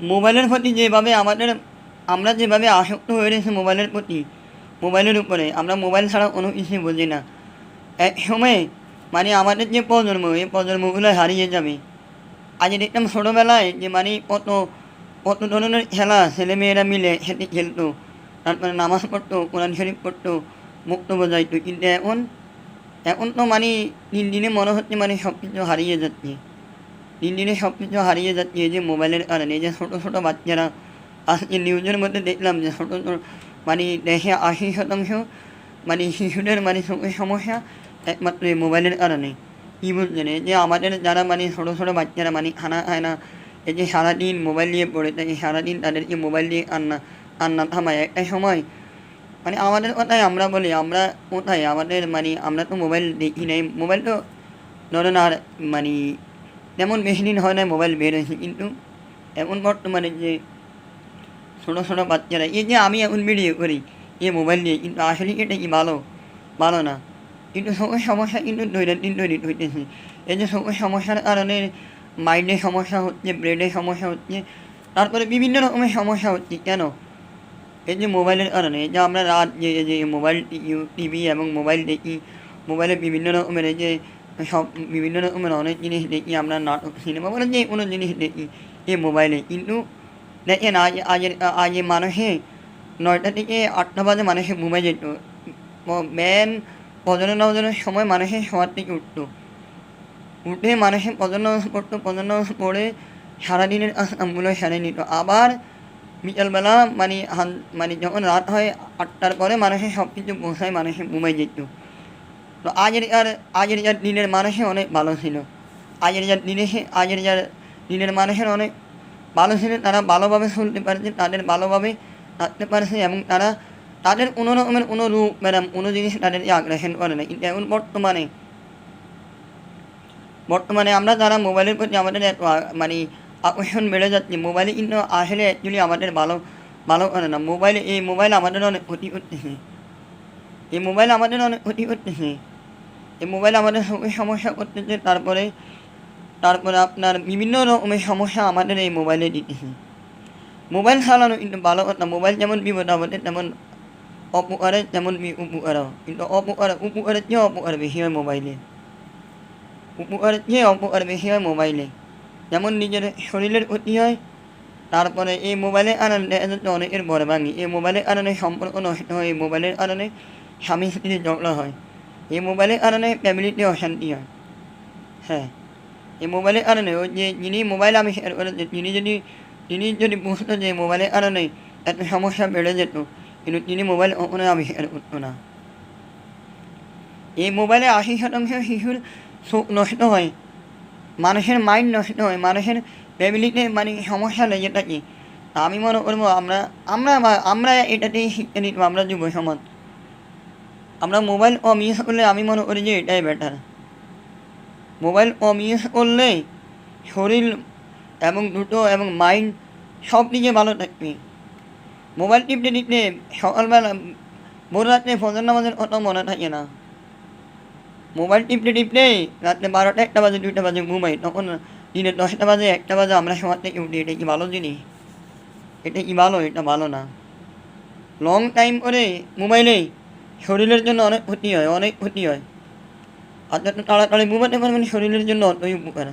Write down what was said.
মোবাইলের প্রতি যেভাবে আমাদের, আমরা যেভাবে আসক্ত হয়ে রয়েছি মোবাইলের প্রতি, মোবাইলের উপরে, আমরা মোবাইল ছাড়া কোনো কিছু বুঝি না। এক সময়ে মানে আমাদের যে প্রজন্ম, এই প্রজন্মগুলো হারিয়ে যাবে। আজ দেখতাম ছোটোবেলায় যে মানে কত কত ধরনের খেলা ছেলেমেয়েরা মিলে সেটি খেলতো। তারপরে নামাজ পড়তো, কোরআন শরীফ পড়তো, মুক্ত বোঝাইতো কিন্তু এখন এখন তো মানে দিন দিনে মনে হচ্ছে মানে সব কিছু হারিয়ে যাচ্ছে। দিন দিনে সব কিছু হারিয়ে যাচ্ছে এই যে মোবাইলের কারণে যে ছোটো ছোটো বাচ্চারা আজকে নিউজের মধ্যে দেখলাম যে ছোটো ছোটো মানে দেশে আশি শতাংশ মানে শিশুদের মানে চোখের সমস্যা একমাত্র এই মোবাইলের কারণে কী বুঝলেন এই যে আমাদের যারা মানে ছোটো ছোটো বাচ্চারা মানে খানা খায় না এই যে সারাদিন মোবাইল নিয়ে পড়ে থাকে সারাদিন তাদেরকে মোবাইল দিয়ে কান্না কান্না থামায় একটা সময় মানে আমাদের কথাই আমরা বলি আমরা কোথায় আমাদের মানে আমরা তো মোবাইল দেখি নাই মোবাইল তো ধরেন আর মানে তেমন বেশি দিন হয় না মোবাইল বের হয়েছে কিন্তু এখন বর্তমানে যে ছোটো ছোটো বাচ্চারা এই যে আমি এখন ভিডিও করি এই মোবাইল নিয়ে কিন্তু আসলে এটা কি ভালো ভালো না কিন্তু সকল সমস্যা কিন্তু দৈনন্দিন তৈরি হইতেছে এই যে সকল সমস্যার কারণে মাইন্ডের সমস্যা হচ্ছে ব্রেনের সমস্যা হচ্ছে তারপরে বিভিন্ন রকমের সমস্যা হচ্ছে কেন এই যে মোবাইলের কারণে যে আমরা রাত যে মোবাইল টিভি এবং মোবাইল দেখি মোবাইলে বিভিন্ন রকমের এই যে সব বিভিন্ন রকমের অনেক জিনিস দেখি আমরা নাটক সিনেমা বলে যে কোনো জিনিস দেখি এই মোবাইলে। কিন্তু দেখেন আজ আজের আজ মানুষে নয়টা থেকে আটটা বাজে মানুষে ঘুমে যেত। ম্যান প্রজনন নজনের সময় মানুষের শোয়ার থেকে উঠতো। উঠে মানুষের প্রজনন করতো প্রজনন করে সারাদিনের কাজগুলো সেরে নিত। আবার বিকালবেলা মানে মানে যখন রাত হয় আটটার পরে মানুষের সব কিছু বসায় মানুষে ঘুমাই যেত। তো আজের আর আজের যার দিনের মানুষে অনেক ভালো ছিল আজের যার দিনে আজের যার দিনের মানুষের অনেক ভালো ছিল তারা ভালোভাবে শুনতে পারছে তাদের ভালোভাবে থাকতে পারছে এবং তারা তাদের কোনো রকমের কোনো রূপ ম্যাডাম কোনো জিনিস তাদেরকে আগ্রাসন করে না কিন্তু এখন বর্তমানে বর্তমানে আমরা যারা মোবাইলের প্রতি আমাদের মানে আকর্ষণ বেড়ে যাচ্ছে মোবাইলে কিন্তু আসলে অ্যাকচুয়ালি আমাদের ভালো ভালো করে না মোবাইলে এই মোবাইল আমাদের অনেক ক্ষতি করতেছে এই মোবাইল আমাদের অনেক ক্ষতি করতেছে এই মোবাইল আমাদের সমস্যা করতেছে, তারপরে তারপরে আপনার বিভিন্ন রকমের সমস্যা আমাদের এই মোবাইলে দিতেছে মোবাইল চালানো কিন্তু ভালো কথা, মোবাইল যেমন বিপদ আমাদের তেমন অপকারে তেমন উপকারও কিন্তু অপকার, উপকারের চেয়ে অপকার বেশি হয় মোবাইলে। উপকারের চেয়ে অপকার বেশি হয় মোবাইলে। যেমন নিজের শরীরের ক্ষতি হয়, তারপরে এই মোবাইলে আনন্দে অনেকের বড় ভাঙি এই মোবাইলের কারণে সম্পর্ক নষ্ট হয়, এই মোবাইলের কারণে স্বামী স্ত্রীর ঝগড়া হয়। এই মোবাইলের কারণে ফ্যামিলিতে অশান্তি হয় হ্যাঁ এই মোবাইলের কারণে ওই যে যিনি মোবাইল আমি শেয়ার করেছি তিনি যদি তিনি যদি বুঝতো যে মোবাইলের কারণে এত সমস্যা বেড়ে যেত কিন্তু তিনি মোবাইল কখনো আমি শেয়ার করতো না এই মোবাইলে আশি শতাংশ শিশুর চোখ নষ্ট হয় মানুষের মাইন্ড নষ্ট হয় মানুষের ফ্যামিলিতে মানে সমস্যা লেগে থাকে আমি মনে করব আমরা আমরা আমরা এটাতেই শিক্ষা নিতে আমরা যুব সমাজ আমরা মোবাইল ইউজ করলে আমি মনে করি যে এটাই বেটার মোবাইল ইউজ করলে শরীর এবং দুটো এবং মাইন্ড সব দিকে ভালো থাকবে। মোবাইল টিপতে টিপতে সকালবেলা ভোর রাত্রে ফজর নামাজের কথা মনে থাকে না। মোবাইল টিপতে টিপতে রাত্রে বারোটা একটা বাজে, দুইটা বাজে ঘুমাই, তখন দিনে দশটা বাজে, একটা বাজে আমরা সবার থেকে উঠি, এটা কি ভালো জিনিস? এটা কি ভালো? এটা ভালো না। লং টাইম করে মোবাইলে শরীরের জন্য অনেক ক্ষতি হয়, অনেক ক্ষতি হয়। আর যত তাড়াতাড়ি ঘুমাতে পারবেন, শরীরের জন্য অতই উপকার।